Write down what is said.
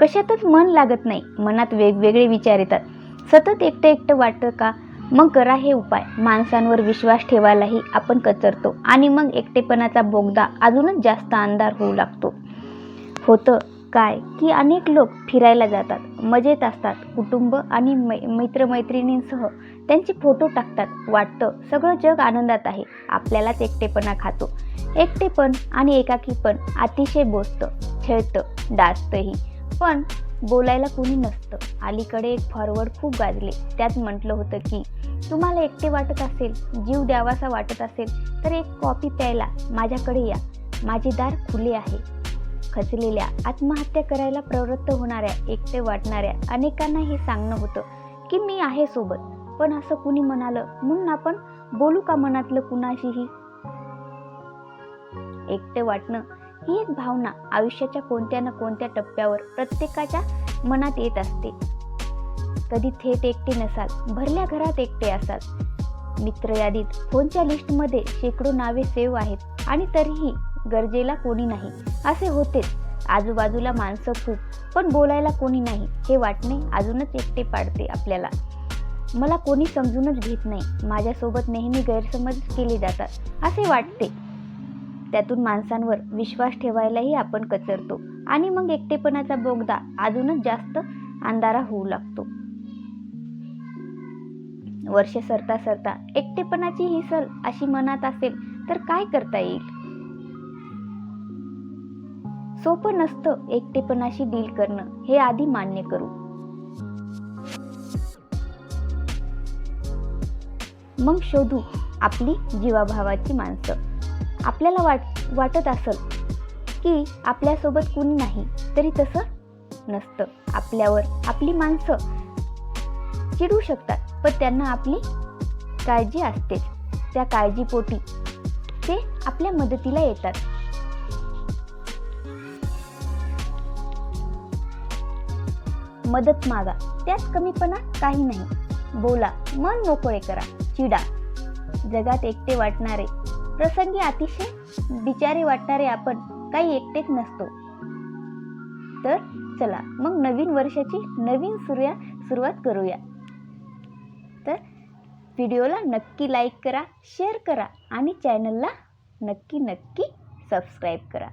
कशातच मन लागत नाही. मनात वेगवेगळे विचार येतात. सतत एकटं एकटं वाटतं का? मग करा हे उपाय. माणसांवर विश्वास ठेवायलाही आपण कचरतो आणि मग एकटेपणाचा बोगदा अजूनच जास्त अंधार होऊ लागतो. होतं काय? की अनेक लोक फिरायला जातात. मजेत असतात. कुटुंब आणि मै मित्रमैत्रिणींसह त्यांचे फोटो टाकतात. वाटतं सगळं जग आनंदात आहे. आपल्यालाच एकटेपणा खातो. एकटेपण आणि एकाकीपण अतिशय बोचतं छळतं डासतंही. पण बोलायला कोणी नसतं. अलीकडे एक फॉरवर्ड खूप गाजले. त्यात म्हटलं होतं की तुम्हाला एकटे वाटत असेल जीव द्यावासा वाटत असेल तर एक कॉफी प्यायला माझ्याकडे या. माझे दार खुले आहे. खचलेल्या आत्महत्या करायला प्रवृत्त होणाऱ्या एकटे वाटणाऱ्या अनेकांना हे सांगणं होतं की मी आहे सोबत. पण असं कुणी म्हणालं म्हणून आपण बोलू का मनातलं कुणाशीही? एकटे वाटणं ही एक भावना आयुष्याच्या कोणत्या ना कोणत्या टप्प्यावर प्रत्येकाच्या मनात येत असते. कधी थेट एकटे नसाल भरल्या घरात एकटे असाल. मित्र यादीत फोनच्या लिस्टमध्ये शेकडो नावे सेव्ह आहेत आणि तरीही गरजेला कोणी नाही. असे होतेच. आजूबाजूला माणसं खूप पण बोलायला कोणी नाही. हे वाटणे अजूनच एकटे पाडते आपल्याला. मला कोणी समजूनच घेत नाही. माझ्यासोबत नेहमी गैरसमज केले जातात. असे वाटते. त्यातून माणसांवर विश्वास ठेवायलाही आपण कचरतो आणि मग एकटेपणाचा बोगदा अजूनच जास्त अंधारा होऊ लागतो. वर्ष सरता सरता एकटेपणाची ही सल अशी मनात असेल तर काय करता येईल? सोपं नसतं एकटेपणाशी डील करणं हे आधी मान्य करू. मग शोधू आपली जीवाभावाची माणसं. आपल्याला वाट वाटत असेल की आपल्यासोबत कुणी नाही तरी तसं नसतं. आपल्यावर आपली माणसं चिडू शकतात पण त्यांना आपली काळजी असतेच त्या काळजीपोटी ते आपल्या मदतीला येतात. मदत मागा त्यात कमीपणा काही नाही. बोला मन मोकळे करा चिडा. जगात एकटे वाटणारे प्रसंगी अतिशय बिचारे वाटणारे आपण काही एकटेच नसतो. तर चला मग नवीन वर्षाची नवीन सुरुया सुरुवात करूया. तर व्हिडिओला नक्की लाईक करा शेअर करा आणि चॅनलला नक्की नक्की सबस्क्राईब करा.